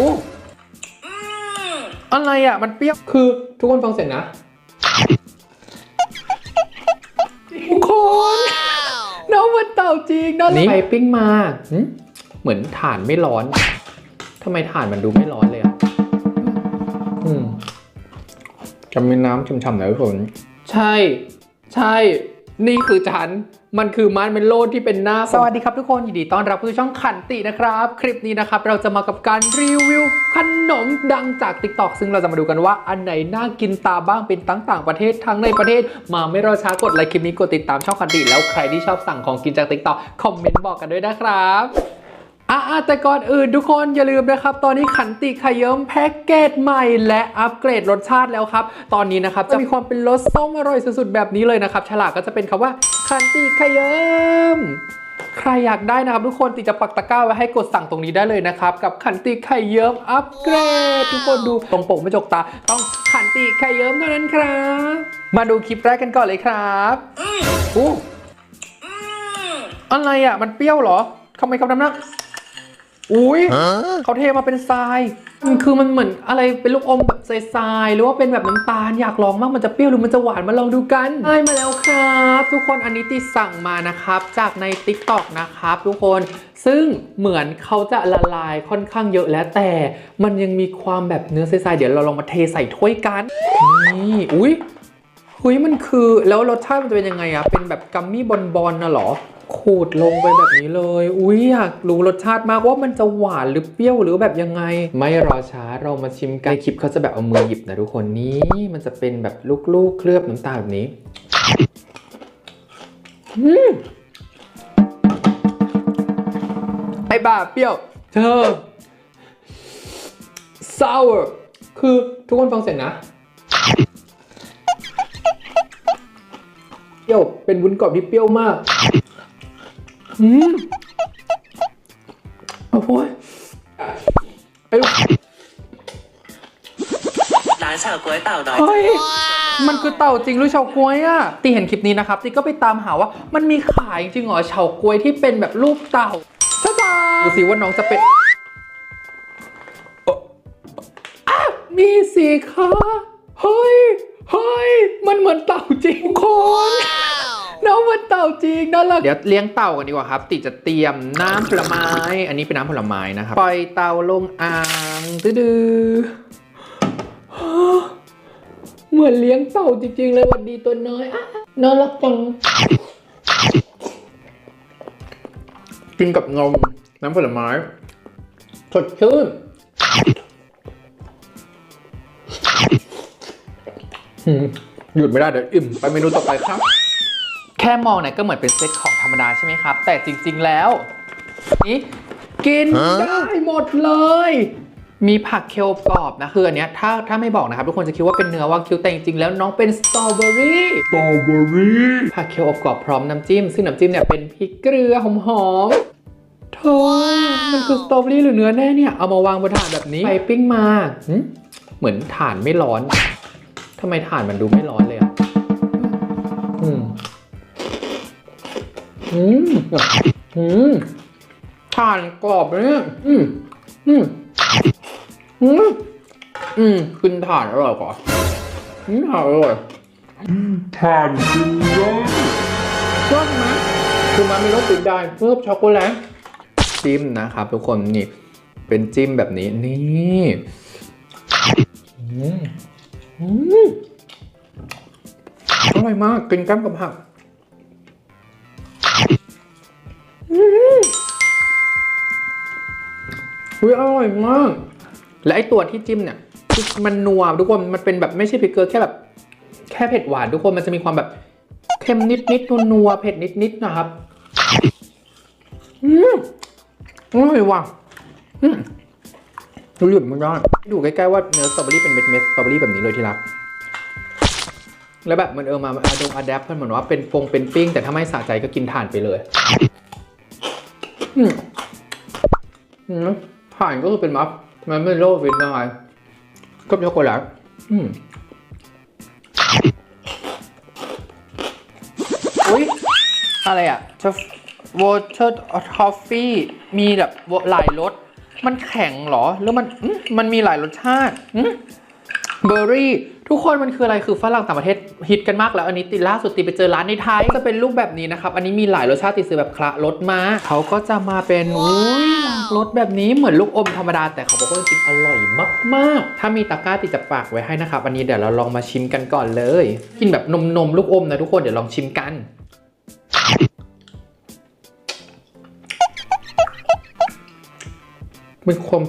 อ้อะไรอะ มันเปรี้ยว คือทุกคนฟังเสียงนะ ทุกคน น้องมันเต่าจริงนะนี่ไปปิ้งมาหึเหมือนถ่านไม่ร้อน ทำไมถ่านมันดูไม่ร้อนเลยอะอืมจะมีน้ำช่ำๆหน่อยทุกคน ใช่ ใช่ นี่คือฉัน มันคือมันเป็นโลดที่เป็นหน้า สวัสดีครับทุกคนยินดีต้อนรับสู่ช่องขันตินะครับ คลิปนี้นะครับเราจะมากับการรีวิวขนมดังจาก t ิ k t o k ซึ่งเราจะมาดูกันว่าอันไหนน่ากินตาบ้างเป็นทั้งต่างประเทศทั้งในประเทศ มาไม่รอช้ากดไลค์คลิปนี้กดติดตามช่องขันติแล้วใครที่ชอบสั่งของกินจาก t ิ k t o k คอมเมนต์บอกกันด้วยนะครับอะแต่ก่อนอื่นทุกคนอย่าลืมนะครับ ตอนนี้ขันติขยมแพ็กเกจใหม่และอัปเกรดรสชาติแล้วครับ ตอนนี้นะครับจะมีความเป็นรสส้มอร่อยสุดๆแบบนี้เลยนะครับ ฉลากก็จะเป็นคำว่า ขันติขยมใครอยากได้นะครับทุกคนติจะปักตะกร้าไว้ให้กดสั่งตรงนี้ได้เลยนะครับ กับขันติไข่เยิ้มอัปเกรด ทุกคนดูตรงปกไม่จกตา ต้องขันติไข่เยิ้มเท่านั้นครับ มาดูคลิปแรกกันก่อนเลยครับอู้อะไรอะ มันเปรี้ยวเหรอทำไมคำน้ำหนักอุ้ยเขาเทมาเป็นทรายมัน คือมันเหมือนอะไรเป็นลูกอมแบบทรายๆหรือว่าเป็นแบบน้ำตาลอยากลองมากมันจะเปรี้ยวหรือมันจะหวานมาลองดูกันได้มาแล้วครับทุกคนอันนี้ติสั่งมานะครับ จากใน t ิ k t o k นะครับทุกคนซึ่งเหมือนเขาจะละลายค่อนข้างเยอะแล้วแต่มันยังมีความแบบเนื้อทรายๆเดี๋ยวเราลองมาเทใส่ถ้วยกันนี่อุ้ยเฮ้ยมันคือแล้วรสชาติมันจะเป็นยังไงอะเป็นแบบกัมมี่บอลๆน่ะหรอ ขูดลงไปแบบนี้เลย อุ้ยอยากรู้รสชาติมากว่ามันจะหวานหรือเปรี้ยวหรือแบบยังไง ไม่รอช้าเรามาชิมกันในคลิปเขาจะแบบเอามือหยิบนะทุกคนนี่มันจะเป็นแบบลูกๆเคลือบน้ำตาลแบบนี้ไอ้บ้าเปรี้ยว เธอ sour คือทุกคนฟังเสียงนะเปรี้ยวเป็นวุ้นกรอบที่เปรี้ยวมาก อืมโอ้ยไอ้ร้านเฉาก๊วยเต่าน้อย เฮ้ย มันคือเต่าจริงหรือเฉาก๊วยอะตีเห็นคลิปนี้นะครับตีก็ไปตามหาว่า มันมีขายจริงเหรอเฉาก๊วยที่เป็นแบบรูปเต่าจ้าจ้าดูสิว่าน้องจะเป็นเอ่ออะมีสีขาเฮ้ย เฮ้ย มันเหมือนเต่าจริงคน น้องมันเต่าจริงน่ารักเดี๋ยวเลี้ยงเต่ากันดีกว่าครับ ติจะเตรียมน้ำผลไม้ อันนี้เป็นน้ำผลไม้นะครับ ปล่อยเต่าลงอ่างดื้อๆเหมือนเลี้ยงเต่าจริงๆเลยหวันดีตัวน้อยอะน่ารักจังกินกับนมน้ำผลไม้สดชื่นหืมหยุดไม่ได้เดี๋ยวอิ่ม ไปเมนูต่อไปครับ แค่มองเนี่ยก็เหมือนเป็นเซตของธรรมดาใช่ไหมครับ แต่จริงๆแล้วนี่กินได้หมดเลย มีผักเคลกรอบนะคืออันเนี้ยถ้าถ้าไม่บอกนะครับ ทุกคนจะคิดว่าเป็นเนื้อวากิวแต่จริงๆแล้วน้องเป็นสตรอเบอรี่สตรอเบอรี่ผักเคลอบกรอบพร้อมน้ำจิ้ม ซึ่งน้ำจิ้มเนี่ยเป็นพริกเกลือหอมๆเธอมันคือสตรอเบอรี่หรือเนื้อแน่เนี่ยเอามาวางบนถาดแบบนี้ไปปิ้งมาหึเหมือนถ่านไม่ร้อนทำไมถ่านมันดูไม่ร้อนเลย อืมอืมถ่านกรอบเลยเนี่ยอืมอืมอืมอืมกินถ่านอร่อยกว่าอืมถ่านอร่อยทานกินได้ชอบไหมคือมันมีรสติดได้เพิ่มช็อกโกแลตจิ้มนะครับทุกคนนี่ เป็นจิ้มแบบนี้นี่อืมอืมอร่อยมากกินกั้มกับผัก อืมอุ้ยอร่อยมาก และไอตัวที่จิ้มเนี่ยมันนัวทุกคนมันเป็นแบบไม่ใช่พริกเกลือแค่แบบ แค่เผ็ดหวานทุกคนมันจะมีความแบบเค็มนิดนิดนัวนัวเผ็ดนิดนิดนะครับอืมอร่อยว่ะอืมดูหยุดไม่ได้ดูใกล้ๆว่าเนื้อสตรอเบอรี่เป็นเม็ดเม็ดสตรอเบอรี่แบบนี้เลยที่รักแล้วแบบมันเออมาอาดงอะแดปมันเหมือนว่าเป็นฟงเป็นปิ้งแต่ถ้าไม่สะใจก็กินถ่านไปเลย อืมผ่านก็คือเป็นมัฟมันไม่โลฟินอะได้ก็ช็อกโกแลตอืมอุ้ยอะไรอะจะวอเตอร์ทอฟฟี่มีแบบหลายรส มันแข็งเหรอ หรือมันมันมีหลายรสชาติเบอร์รี่ ทุกคนมันคืออะไรคือฝรั่งต่างประเทศฮิตกันมากแล้วอันนี้ติดล่าสุดติไปเจอร้านในไทยจะเป็นรูปแบบนี้นะครับ อันนี้มีหลายรสชาติติดซื้อแบบคละรสมาเขาก็จะมาเป็นอุ้ยรสแบบนี้เหมือนลูกอมธรรมดาแต่เขาบอกว่าจริงอร่อยมากๆ ถ้ามีตะกร้าติดจะปากไว้ให้นะครับ อันนี้เดี๋ยวเราลองมาชิมกันก่อนเลย กินแบบนมนมลูกอมนะทุกคนเดี๋ยวลองชิมกันมีความ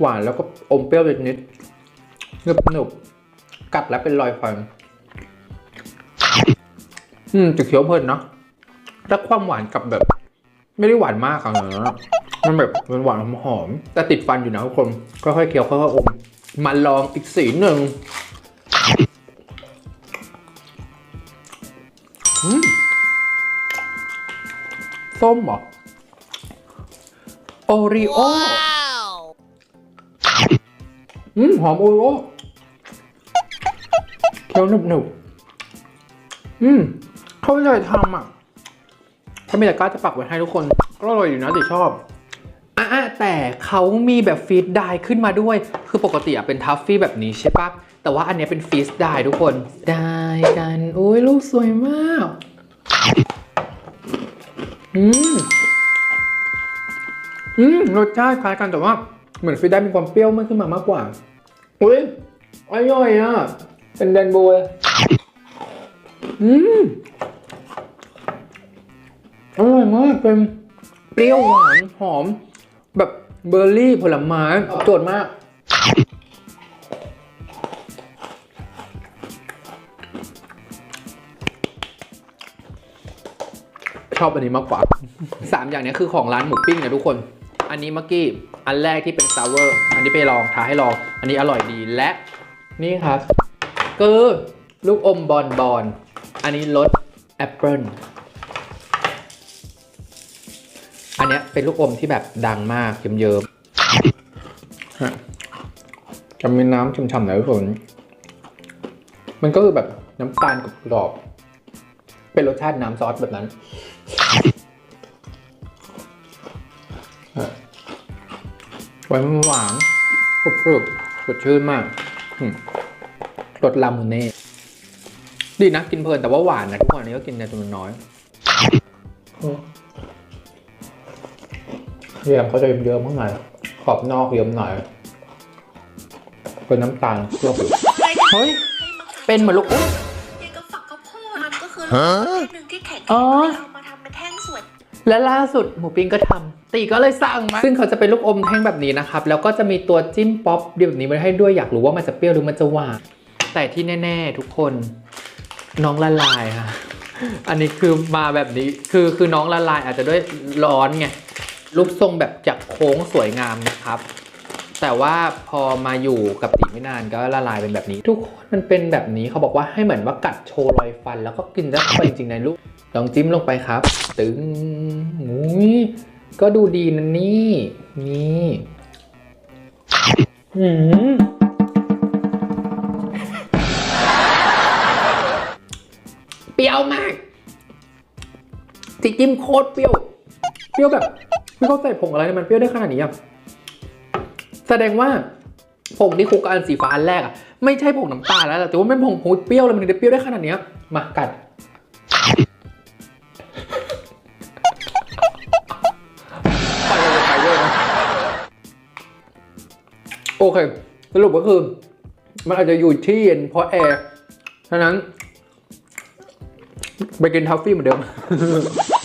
หวานแล้วก็อมเปรี้ยวนิดๆหนึบหนุบๆ กัดแล้วเป็นรอยฟันอืมจะเคี้ยวเพลินเนาะแล้วความหวานกับแบบ ไม่ได้หวานมากอะนะมันแบบมันหวานหอมๆแต่ติดฟันอยู่นะทุกคนค่อยๆเคี้ยวค่อยๆอมมาลองอีกสีหนึ่งอืมส้มเหรอโอริโออืมหอมโอริโอเคี้ ยวหนุบหนุบๆอืมเข้าใจทำอะถ้ามีตะกร้าจะปักไว้ให้ทุกคนก็อร่อยอยู่นะติชอบอะๆแต่เขามีแบบฟีดได้ขึ้นมาด้วย คือปกติอะเป็นทัฟฟี่แบบนี้ใช่ปะแต่ว่าอันเนี้ยเป็นฟีสได้ทุกคน ได้กันโอ้ยลูกสวยมาก อืมอืมรสชาติคล้ายกันแต่ว่า เหมือนฟีดได้มีความเปรี้ยวมากขึ้นมามากกว่าอุ้ยอร่อยอะ เป็นแดนโบเลยอืมอร่อยมากเป็นเปรี้ยวหวานหอม แบบเบอร์รี่ผลไม้โจทย์มาก ชอบอันนี้มากกว่า สามอย่างเนี้ยคือของร้านหมูปิ้งนะทุกคน อันนี้เมื่อกี้ อันแรกที่เป็นซาวเวอร์ อันนี้ไปลองท้าให้ลอง อันนี้อร่อยดีและนี่ครับ คือลูกอมบอนบอน อันนี้รสแอปเปิลอันเนี้ยเป็นลูกอมที่แบบดังมากเยิ้มๆจะมีน้ำช่ำๆหน่อยทุกคนมันก็คือแบบน้ำตาลกรอบเป็นรสชาติน้ำซอสแบบนั้น หวานหวานกรุบกรุบสดชื่นมากอืม รสลามูเน่ดีนะกินเพลินแต่ว่าหวานนะทุกวันนี้ก็กินในจำนวนน้อยเยี่ยมเขาจะเยิ้มๆข้างในขอบนอกเยิ้มหน่อยเป็นน้ำตาลเคลือบอยู่เฮ้ย เป็นเหมือนลูกอุ๊ยยังกับฝักข้าวโพดมันก็คือลูกประเภทหนึ่งที่แข็งๆอ๋อแล้วเอามาทำเป็นแท่งสวยและล่าสุดหมูปิ้งก็ทำตีก็เลยสั่งมา ซึ่งเขาจะเป็นลูกอมแท่งแบบนี้นะครับ แล้วก็จะมีตัวจิ้มป๊อปเดียวแบบนี้มาให้ด้วยอยากรู้ว่ามันจะเปรี้ยวหรือมันจะหวาน แต่ที่แน่ ๆ ทุกคนน้องละลายค่ะ อันนี้คือมาแบบนี้คือคือน้องละลายอาจจะด้วยร้อนไงรูปทรงแบบจากโค้งสวยงามนะครับ แต่ว่าพอมาอยู่กับตีไม่นานก็ละลายเป็นแบบนี้ ทุกคนมันเป็นแบบนี้เขาบอกว่าให้เหมือนว่ากัดโชว์รอยฟัน แล้วก็กินได้เข้าไปจริงๆในลูกลองจิ้มลงไปครับ ตึงมุ้ยก็ดูดีนะนี่นี่หืม ปรี้ยวมากจิจิ้มโคตรเปรี้ยว เปรี้ยวแบบไม่เข้าใจผงอะไรเนี่ยมันเปรี้ยวได้ขนาดนี้อะ แสดงว่าผงที่คลุกกับอันสีฟ้าอันแรกอะไม่ใช่ผงน้ำตาลแล้วล่ะแต่ว่ามันผงผงเปรี้ยวเลยมันถึงได้เปรี้ยวได้ขนาดเนี้ยมากัดไปเลยไปเลยนะโอเค สรุปก็คือ มันอาจจะอยู่ที่เย็นเพราะแอร์ฉะนั้น ไปกินทัฟฟี่เหมือนเดิม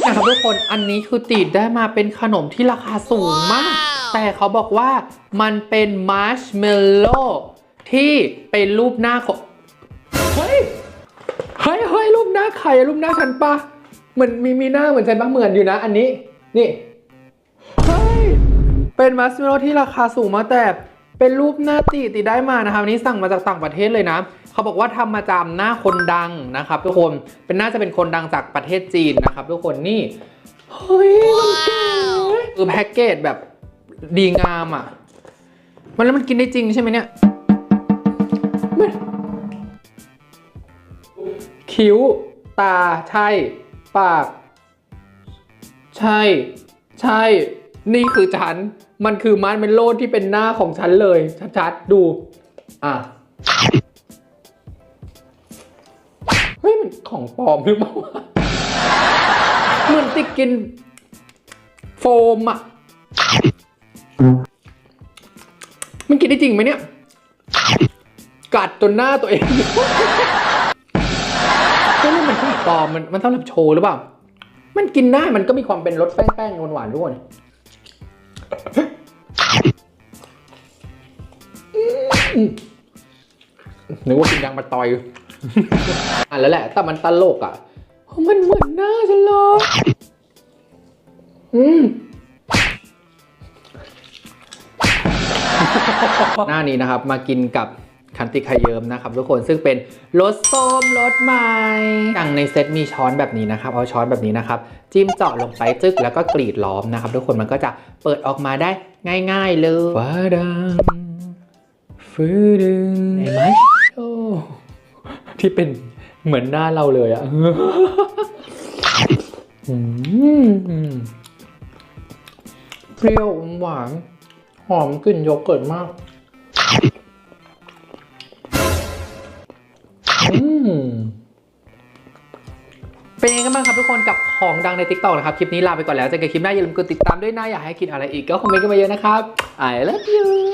นะครับทุกคนอันนี้คือติดได้มาเป็นขนมที่ราคาสูงมาก แต่เขาบอกว่ามันเป็นมาร์ชเมลโล่ที่เป็นรูปหน้าของเฮ้ยเฮ้ยเฮ้ยรูปหน้าใครอะรูปหน้าฉันปะเหมือนมีมีหน้าเหมือนฉันปะเหมือนอยู่นะ อันนี้นี่เฮ้ยเป็นมาร์ชเมลโล่ที่ราคาสูงมากแต่เป็นรูปหน้าตีตีได้มานะครับอันนี้สั่งมาจากต่างประเทศเลยนะ เขาบอกว่าทำมาจากหน้าคนดังนะครับ ทุกคนเป็นน่าจะเป็นคนดังจากประเทศจีนนะครับ ทุกคนนี่เฮ้ยมันเก๋คือแพ็กเกจแบบดีงามอะ มันแล้วมันกินได้จริงใช่ไหมเนี่ยมันคิ้ว ตา ใช่ ปาก ใช่ ใช่ นี่คือฉัน มันคือมาร์ชเมลโล่ที่เป็นหน้าของฉันเลย ชัดๆ ดู อะ ปลอมหรือเปล่าเหมือนติดกิน โฟมอะ มันกินได้จริงไหมเนี่ย กัดจนหน้าตัวเองเฮ้ยนี่มันของปลอมมันมันสำหรับโชว์หรือเปล่า มันกินได้มันก็มีความเป็นรสแป้งๆหวานๆทุกคนอืมนึกว่ากินยางมาตอย อะแล้วแหละ แต่มันตลกอะ มันเหมือนหน้าฉันเลยอืมหน้านี้นะครับ มากินกับคันติไคเยิมนะครับทุกคนซึ่งเป็นรสส้มรสใหม่อย่างในเซตมีช้อนแบบนี้นะครับ เอาช้อนแบบนี้นะครับ จิ้มเจาะลงไปจึกแล้วก็กรีดล้อมนะครับ ทุกคนมันก็จะเปิดออกมาได้ง่าย ๆ เลยฟ้าดังฟื้ดึงเห็นไหมโอ้ ที่เป็นเหมือนหน้าเราเลยอะเปรี้ยวหวาน หอมกลิ่นโยเกิร์ตมากมเป็นยังไงกันบ้างครับทุกคนกับของดังใน t ิ k t o k นะครับ คลิปนี้ลาไปก่อนแล้วเจอกันคลิปหน้าอย่าลืมกดติดตามด้วยนะ อยากให้คิดอะไรอีกก็คอมเมนต์กันมาเยอะนะครับ I love you